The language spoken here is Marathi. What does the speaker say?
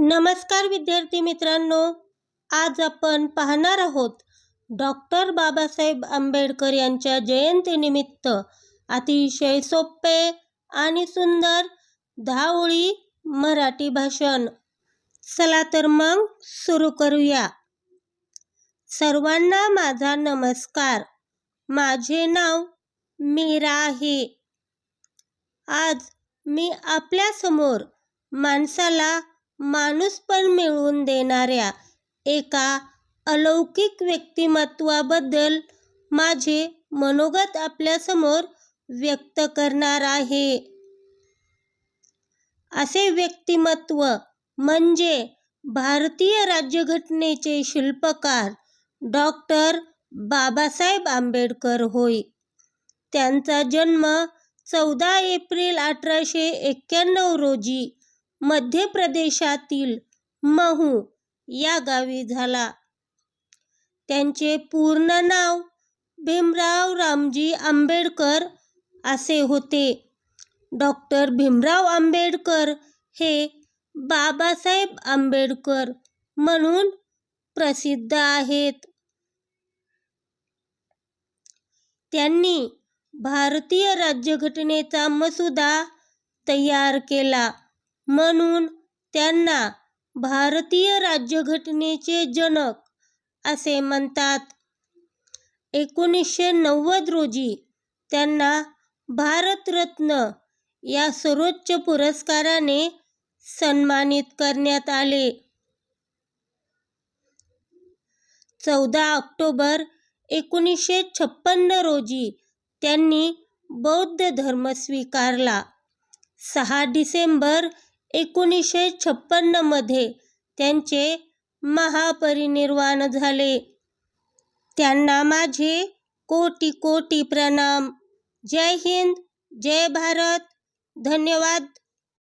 नमस्कार विद्यार्थी मित्रांनो आज आपण पाहणार आहोत डॉक्टर बाबासाहेब आंबेडकर यांच्या जयंतीनिमित्त अतिशय सोपे आणि सुंदर धावळी मराठी भाषण. चला तर मग सुरू करूया. सर्वांना माझा नमस्कार. माझे नाव मीरा आहे. आज मी आपल्यासमोर माणसाला माणूसपण मिळवून देणाऱ्या एका अलौकिक व्यक्तिमत्वाबद्दल माझे मनोगत आपल्यासमोर व्यक्त करणार आहे. असे व्यक्तिमत्व म्हणजे भारतीय राज्यघटनेचे शिल्पकार डॉक्टर बाबासाहेब आंबेडकर होय. त्यांचा जन्म चौदा एप्रिल अठराशे एक्क्याण्णव रोजी मध्य प्रदेशातील महू या गावी झाला. त्यांचे पूर्ण नाव भीमराव रामजी आंबेडकर असे होते. डॉक्टर भीमराव आंबेडकर हे बाबासाहेब आंबेडकर म्हणून प्रसिद्ध आहेत. त्यांनी भारतीय राज्यघटनेचा मसुदा तयार केला. म्हणून त्यांना भारतीय राज्यघटनेचे जनक असे म्हणतात. एकोणीसशे नव्वद रोजी त्यांना भारतरत्न या सर्वोच्च पुरस्काराने सन्मानित करण्यात आले. चौदा ऑक्टोबर एकोणीसशे छप्पन्न रोजी त्यांनी बौद्ध धर्म स्वीकारला. सहा डिसेंबर एकोणीसशे छप्पन्नमध्ये त्यांचे महापरिनिर्वाण झाले. त्यांना माझे कोटी कोटी प्रणाम. जय हिंद जय भारत. धन्यवाद.